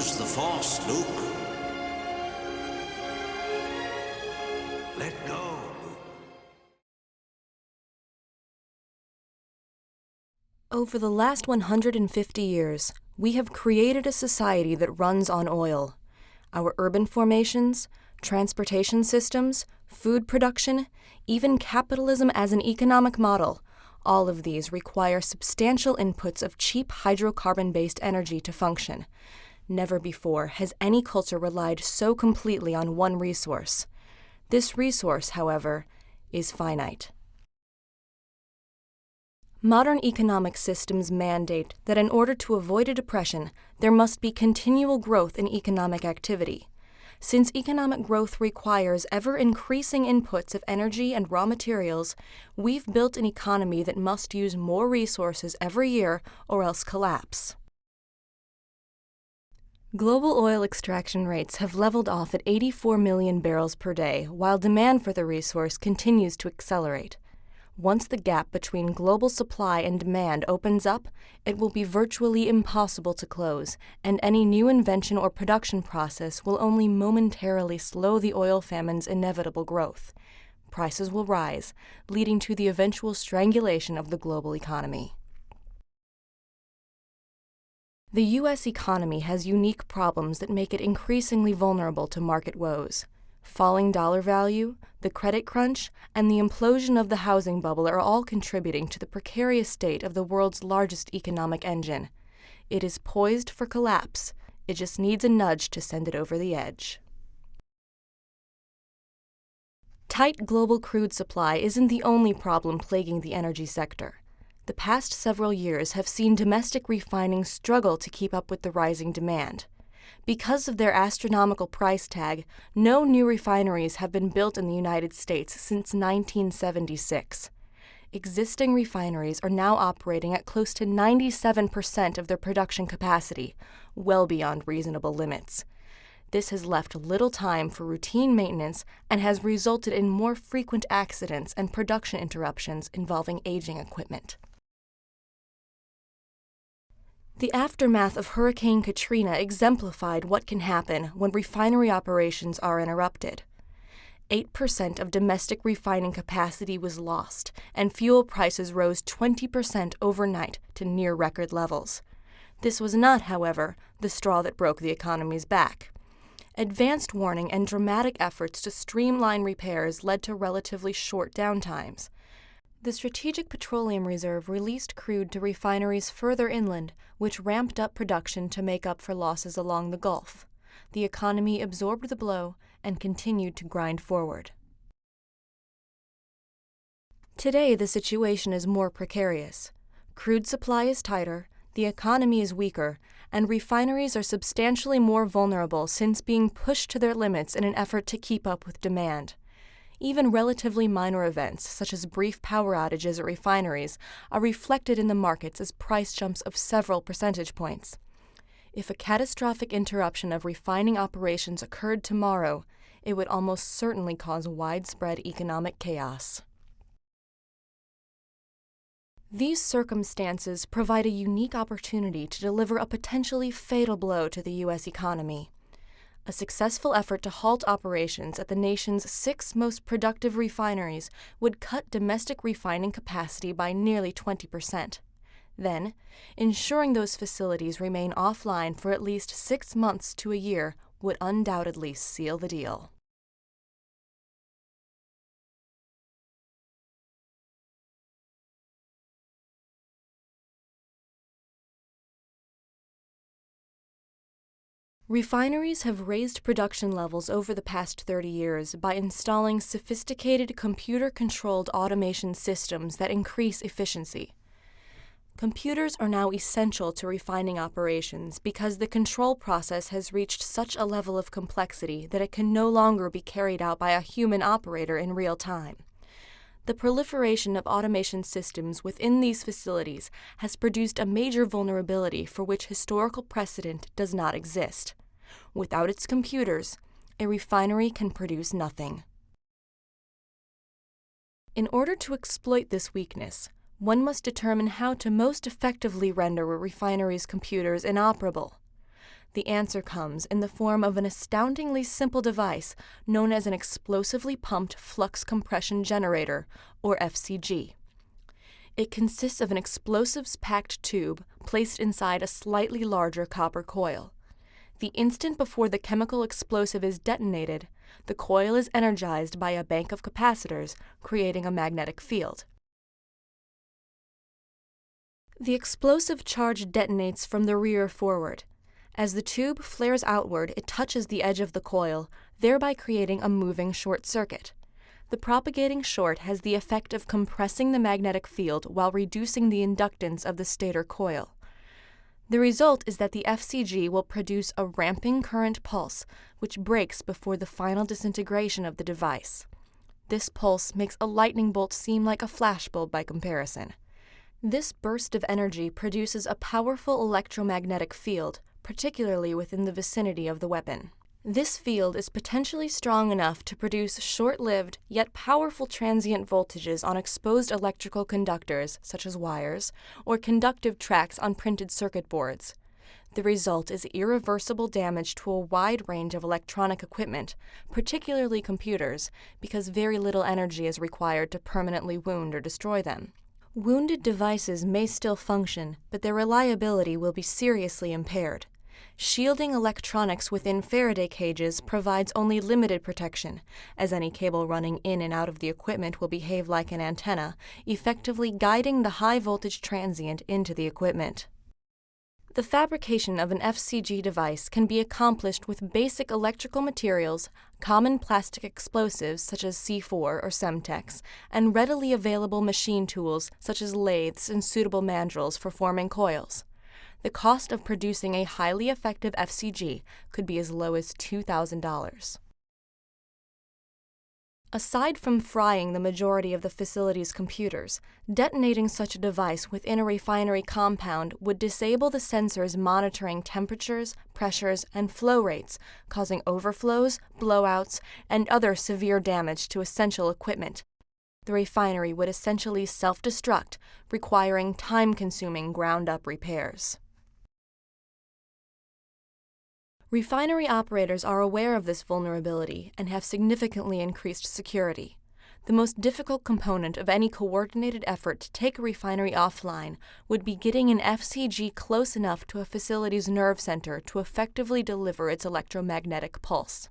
lost, Luke. Let go, Over the last 150 years, we have created a society that runs on oil. Our urban formations, transportation systems, food production, even capitalism as an economic model, all of these require substantial inputs of cheap hydrocarbon based energy to function. Never before has any culture relied so completely on one resource. This resource, however, is finite. Modern economic systems mandate that in order to avoid a depression, there must be continual growth in economic activity. Since economic growth requires ever increasing inputs of energy and raw materials, we've built an economy that must use more resources every year or else collapse. Global oil extraction rates have leveled off at 84 million barrels per day, while demand for the resource continues to accelerate. Once the gap between global supply and demand opens up, it will be virtually impossible to close, and any new invention or production process will only momentarily slow the oil famine's inevitable growth. Prices will rise, leading to the eventual strangulation of the global economy. The U.S. economy has unique problems that make it increasingly vulnerable to market woes. Falling dollar value, the credit crunch, and the implosion of the housing bubble are all contributing to the precarious state of the world's largest economic engine. It is poised for collapse. It just needs a nudge to send it over the edge. Tight global crude supply isn't the only problem plaguing the energy sector. The past several years have seen domestic refining struggle to keep up with the rising demand. Because of their astronomical price tag, no new refineries have been built in the United States since 1976. Existing refineries are now operating at close to 97% of their production capacity, well beyond reasonable limits. This has left little time for routine maintenance and has resulted in more frequent accidents and production interruptions involving aging equipment. The aftermath of Hurricane Katrina exemplified what can happen when refinery operations are interrupted. 8% of domestic refining capacity was lost, and fuel prices rose 20% overnight to near record levels. This was not, however, the straw that broke the economy's back. Advanced warning and dramatic efforts to streamline repairs led to relatively short downtimes. The Strategic Petroleum Reserve released crude to refineries further inland, which ramped up production to make up for losses along the Gulf. The economy absorbed the blow and continued to grind forward. Today, the situation is more precarious. Crude supply is tighter, the economy is weaker, and refineries are substantially more vulnerable since being pushed to their limits in an effort to keep up with demand. Even relatively minor events, such as brief power outages at refineries, are reflected in the markets as price jumps of several percentage points. If a catastrophic interruption of refining operations occurred tomorrow, it would almost certainly cause widespread economic chaos. These circumstances provide a unique opportunity to deliver a potentially fatal blow to the U.S. economy a successful effort to halt operations at the nation's six most productive refineries would cut domestic refining capacity by nearly 20%. Then, ensuring those facilities remain offline for at least six months to a year would undoubtedly seal the deal. Refineries have raised production levels over the past 30 years by installing sophisticated computer controlled automation systems that increase efficiency. Computers are now essential to refining operations because the control process has reached such a level of complexity that it can no longer be carried out by a human operator in real time. The proliferation of automation systems within these facilities has produced a major vulnerability for which historical precedent does not exist. Without its computers, a refinery can produce nothing. In order to exploit this weakness, one must determine how to most effectively render a refinery's computers inoperable. The answer comes in the form of an astoundingly simple device known as an explosively pumped flux compression generator, or FCG. It consists of an explosives packed tube placed inside a slightly larger copper coil. The instant before the chemical explosive is detonated, the coil is energized by a bank of capacitors, creating a magnetic field. The explosive charge detonates from the rear forward. As the tube flares outward, it touches the edge of the coil, thereby creating a moving short circuit. The propagating short has the effect of compressing the magnetic field while reducing the inductance of the stator coil. The result is that the FCG will produce a ramping current pulse, which breaks before the final disintegration of the device. This pulse makes a lightning bolt seem like a flashbulb by comparison. This burst of energy produces a powerful electromagnetic field, particularly within the vicinity of the weapon. This field is potentially strong enough to produce short lived yet powerful transient voltages on exposed electrical conductors, such as wires, or conductive tracks on printed circuit boards. The result is irreversible damage to a wide range of electronic equipment, particularly computers, because very little energy is required to permanently wound or destroy them. Wounded devices may still function, but their reliability will be seriously impaired. Shielding electronics within Faraday cages provides only limited protection, as any cable running in and out of the equipment will behave like an antenna, effectively guiding the high voltage transient into the equipment. The fabrication of an FCG device can be accomplished with basic electrical materials, common plastic explosives such as C4 or Semtex, and readily available machine tools such as lathes and suitable mandrels for forming coils the cost of producing a highly effective FCG could be as low as $2,000. Aside from frying the majority of the facility's computers, detonating such a device within a refinery compound would disable the sensors monitoring temperatures, pressures, and flow rates, causing overflows, blowouts, and other severe damage to essential equipment. The refinery would essentially self destruct, requiring time consuming ground up repairs. Refinery operators are aware of this vulnerability and have significantly increased security. The most difficult component of any coordinated effort to take a refinery offline would be getting an FCG close enough to a facility's nerve center to effectively deliver its electromagnetic pulse.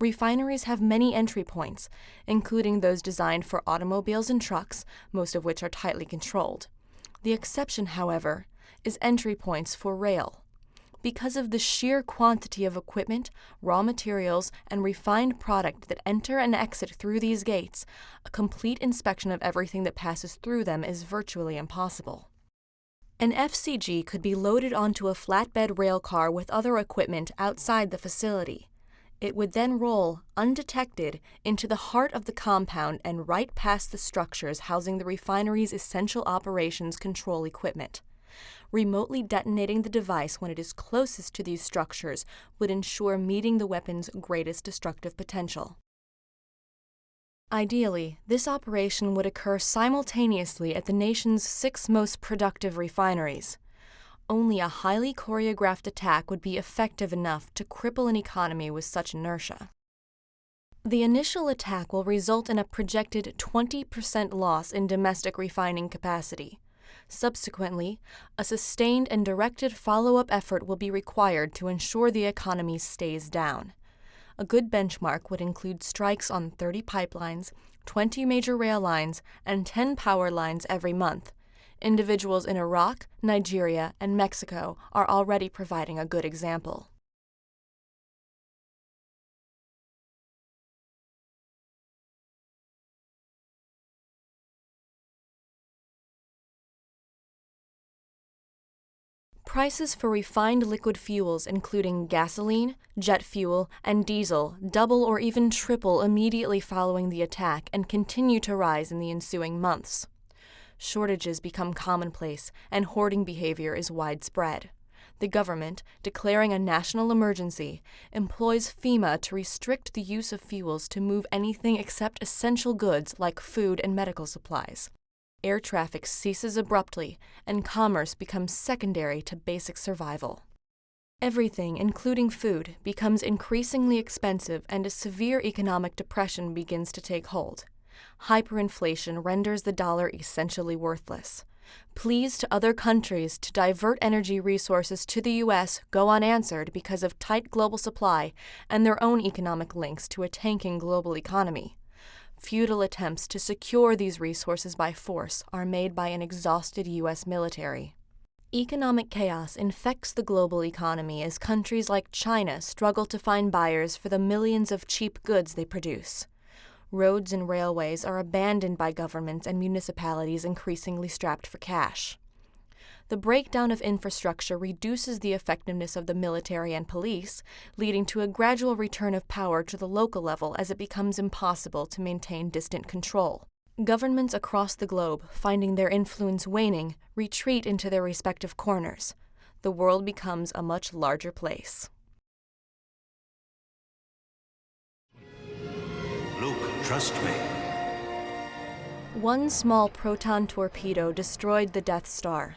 Refineries have many entry points, including those designed for automobiles and trucks, most of which are tightly controlled. The exception, however, is entry points for rail because of the sheer quantity of equipment, raw materials, and refined product that enter and exit through these gates, a complete inspection of everything that passes through them is virtually impossible. An FCG could be loaded onto a flatbed rail car with other equipment outside the facility. It would then roll, undetected, into the heart of the compound and right past the structures housing the refinery's essential operations control equipment. Remotely detonating the device when it is closest to these structures would ensure meeting the weapon's greatest destructive potential. Ideally, this operation would occur simultaneously at the nation's six most productive refineries. Only a highly choreographed attack would be effective enough to cripple an economy with such inertia. The initial attack will result in a projected 20% loss in domestic refining capacity. Subsequently, a sustained and directed follow up effort will be required to ensure the economy stays down. A good benchmark would include strikes on 30 pipelines, 20 major rail lines, and 10 power lines every month. Individuals in Iraq, Nigeria, and Mexico are already providing a good example. Prices for refined liquid fuels, including gasoline, jet fuel, and diesel, double or even triple immediately following the attack and continue to rise in the ensuing months. Shortages become commonplace, and hoarding behavior is widespread. The government, declaring a national emergency, employs FEMA to restrict the use of fuels to move anything except essential goods like food and medical supplies air traffic ceases abruptly and commerce becomes secondary to basic survival. Everything, including food, becomes increasingly expensive and a severe economic depression begins to take hold. Hyperinflation renders the dollar essentially worthless. Pleas to other countries to divert energy resources to the U.S. go unanswered because of tight global supply and their own economic links to a tanking global economy. Futile attempts to secure these resources by force are made by an exhausted U.S. military. Economic chaos infects the global economy as countries like China struggle to find buyers for the millions of cheap goods they produce roads and railways are abandoned by governments and municipalities increasingly strapped for cash. The breakdown of infrastructure reduces the effectiveness of the military and police, leading to a gradual return of power to the local level as it becomes impossible to maintain distant control. Governments across the globe, finding their influence waning, retreat into their respective corners. The world becomes a much larger place. Luke, Trust me. One small proton torpedo destroyed the Death Star.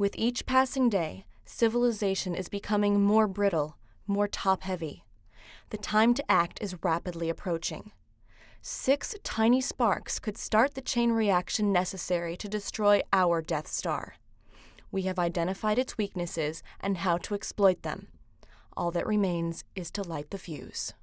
With each passing day, civilization is becoming more brittle, more top heavy. The time to act is rapidly approaching. Six tiny sparks could start the chain reaction necessary to destroy our Death Star. We have identified its weaknesses and how to exploit them. All that remains is to light the fuse.